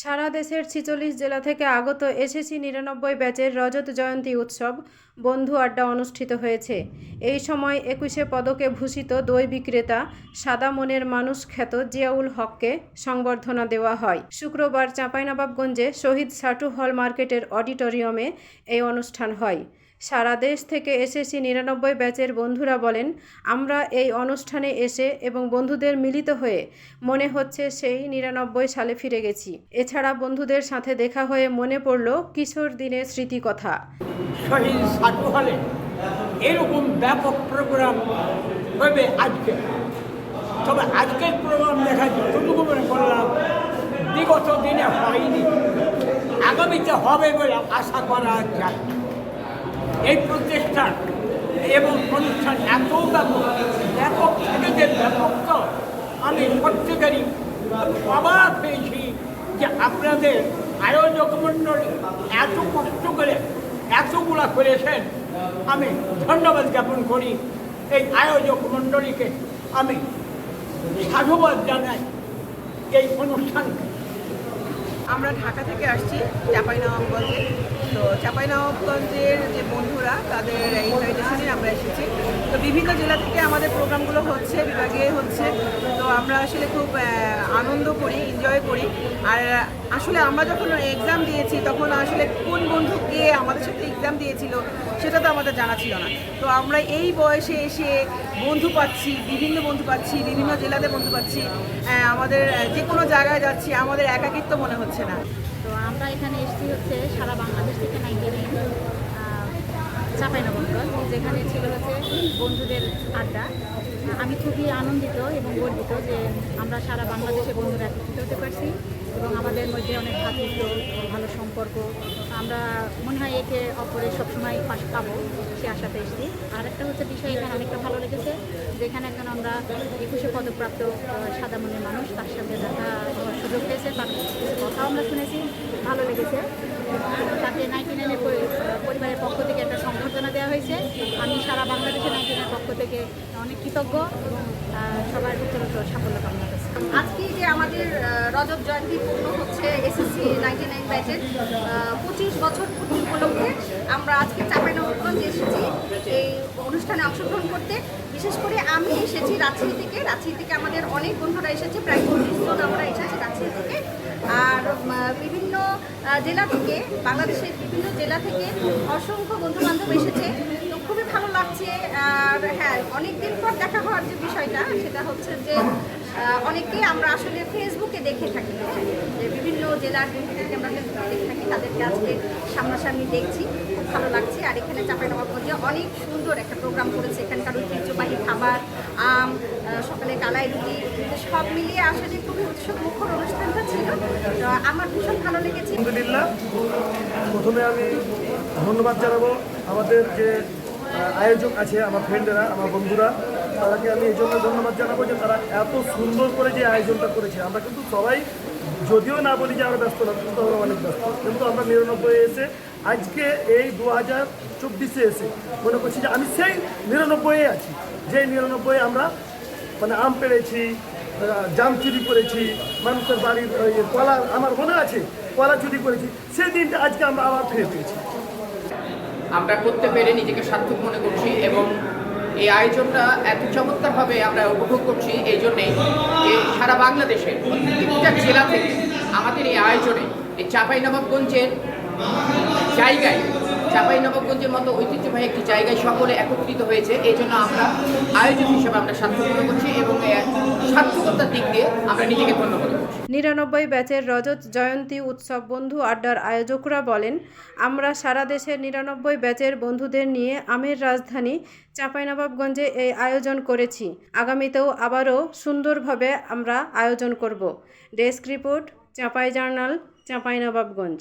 সারা দেশের ছিচল্লিশ জেলা থেকে আগত এসএসসি নিরানব্বই ব্যাচের রজত জয়ন্তী উৎসব বন্ধু আড্ডা অনুষ্ঠিত হয়েছে। এই সময় একুশে পদকে ভূষিত দই বিক্রেতা সাদা মনের মানুষ খ্যাত জিয়াউল হককে সংবর্ধনা দেওয়া হয়। শুক্রবার চাঁপাইনবাবগঞ্জে শহীদ সাটু হল মার্কেটের অডিটোরিয়ামে এই অনুষ্ঠান হয়। সারা দেশ থেকে এসএসসি নিরানব্বই ব্যাচের বন্ধুরা বলেন, আমরা এই অনুষ্ঠানে এসে এবং বন্ধুদের মিলিত হয়ে মনে হচ্ছে সেই নিরানব্বই সালে ফিরে গেছি। এছাড়া বন্ধুদের সাথে দেখা হয়ে মনে পড়ল কিশোর দিনের স্মৃতিকথা। এরকম ব্যাপক প্রোগ্রাম হবে আজকে। তবে আজকের প্রোগ্রাম দেখা যতটুকু মনে করলাম, বিগত দিনে হয়নি। আগামীতে হবে বলে আশা করা যায়। এই প্রচেষ্টা এবং অনুষ্ঠান এত ব্যাপক ব্যাপক যে ব্যাপক আমি প্রত্যেকেরই অবাক হয়েছি যে আপনাদের আয়োজক মণ্ডলী এত কষ্ট করে, এতগুলা করেছেন। আমি ধন্যবাদ জ্ঞাপন করি। এই আয়োজক মণ্ডলীকে আমি সাধুবাদ জানাই। এই অনুষ্ঠানকে আমরা ঢাকা থেকে আসছি চাঁপাইনবাবগঞ্জে। তো চাঁপাইনবাবগঞ্জের যে বন্ধুরা, তাদের ইনভাইটেশনে আমরা এসেছি। তো বিভিন্ন জেলা থেকে আমাদের প্রোগ্রামগুলো হচ্ছে, বিভাগে হচ্ছে। তো আমরা আসলে খুব আনন্দ করি এনজয় করি। আর আসলে আমরা যখন এক্সাম দিয়েছি, তখন আসলে কোন বন্ধু কে আমাদের সাথে এক্সাম দিয়েছিল, সেটা তো আমাদের জানা ছিল না। তো আমরা এই বয়সে এসে বন্ধু পাচ্ছি, বিভিন্ন বন্ধু পাচ্ছি, বিভিন্ন জেলাতে বন্ধু পাচ্ছি আমাদের যে কোনো জায়গায় যাচ্ছি, আমাদের একাকিত্ব মনে হচ্ছে না। তো আমরা এখানে এসেছি হচ্ছে সারা বাংলাদেশ থেকে নাইনটি নাইন চাঁপাইনবাবগঞ্জ যেখানে ছিল হচ্ছে বন্ধুদের আড্ডা। আমি খুবই আনন্দিত এবং গর্বিত যে আমরা সারা বাংলাদেশে বন্ধুরা একত্রিত হতে পারছি। এবং মধ্যে অনেক ভাতৃত্ব ভালো সম্পর্ক। আমরা মনে হয় একে অপরের সবসময় পাশ পাবো সে আশাতে এসেছি। আর একটা হচ্ছে বিষয় এখানে অনেকটা ভালো লেগেছে। যেখানে একজন আমরা একুশে পদকপ্রাপ্ত আহ, সাদা মনের মানুষ তার সাথে দেখা হওয়ার সুযোগ পেয়েছে তার কথাও আমরা শুনেছি ভালো লেগেছে। তাকে নাইনটি নাইনের পরিবারের পক্ষ থেকে একটা সংবর্ধনা দেওয়া হয়েছে। আমি সারা বাংলাদেশে নাইনটি নাইনের পক্ষ থেকে অনেক কৃতজ্ঞ এবং সবার উত্তরোত্তর সাফল্য কামনা আজকে যে আমাদের রজত জয়ন্তী পূর্ণ হচ্ছে এসএসসি নাইনটি নাইন ব্যাচের পঁচিশ বছর পূর্তি উপলক্ষে আমরা আজকে চাঁপাইনবাবগঞ্জ এসেছি এই অনুষ্ঠানে অংশগ্রহণ করতে। বিশেষ করে আমি এসেছি রাজশাহী থেকে। রাজশাহী থেকে আমাদের অনেক বন্ধুরা এসেছে, প্রায় পঁচিশ জন আমরা এসেছি রাজশাহী থেকে। আর বিভিন্ন জেলা থেকে, বাংলাদেশের বিভিন্ন জেলা থেকে অসংখ্য বন্ধু বান্ধব এসেছে। তো খুবই ভালো লাগছে। আর হ্যাঁ অনেকদিন পর দেখা হওয়ার যে বিষয়টা, সেটা হচ্ছে যে আহ, অনেককে আমরা আসলে ফেসবুকে দেখে থাকি হ্যাঁ, যে বিভিন্ন জেলার বন্ধুদেরকে আমরা ফেসবুকে দেখে থাকি তাদেরকে আজকে সামনাসামনি দেখছি খুব ভালো লাগছে। আর এখানে চাঁপাইনবাবগঞ্জে অনেক সুন্দর একটা প্রোগ্রাম করেছে। এখানকার ঐতিহ্যবাহী খাবার আম সকালে কালাই রুটি সব মিলিয়ে আসলে খুবই উৎসব মুখর অনুষ্ঠানটা ছিল। আমার ভীষণ ভালো লেগেছে। প্রথমে আমি ধন্যবাদ জানাব আমাদের যে আয়োজক আছে আমার ফ্রেন্ডেরা আমার বন্ধুরা। তাদেরকে আমি এই জন্য ধন্যবাদ জানাব যে তারা এত সুন্দর করে যে আয়োজনটা করেছে। আমরা কিন্তু সবাই যদিও না বলি যে আমরা ব্যস্ত না, কিন্তু আমরা অনেক ব্যস্ত। কিন্তু আমরা নিরানব্বই এসে, আজকে এই দু হাজার চব্বিশে এসে মনে করছি যে আমি সেই নিরানব্বইয়ে আছি। যে নিরানব্বই আমরা মানে আম পেড়েছি জাম চুরি করেছি, মানুষের বাড়ির কলা, আমার মনে আছে, কলা চুরি করেছি, সেই দিনটা আজকে আমরা আবার ফিরে পেয়েছি। আমরা করতে পেরে নিজেকে সার্থক মনে করছি এবং এই আয়োজনটা এত চমৎকারভাবে আমরা উপভোগ করছি, এই জন্যে যে সারা বাংলাদেশের প্রত্যেকটা জেলা থেকে আমাদের এই আয়োজনে, এই চাঁপাইনবাবগঞ্জের জায়গায় চাঁপাইনবাবগঞ্জের মতো ঐতিহ্যবাহী একটি জায়গায় সকলে একত্রিত হয়েছে। এই জন্য আমরা আয়োজক হিসেবে আমরা সার্থক করছি এবং এর সার্থকতার দিক দিয়ে আমরা নিজেকে ধন্য করছি। নিরানব্বই ব্যাচের রজত জয়ন্তী উৎসব বন্ধু আড্ডার আয়োজকরা বলেন, আমরা সারা দেশের নিরানব্বই ব্যাচের বন্ধুদের নিয়ে আমের রাজধানী চাঁপাইনবাবগঞ্জে এই আয়োজন করেছি। আগামীতেও আবারও সুন্দরভাবে আমরা আয়োজন করব। Desk report, Chapai journal, Chapainawabganj.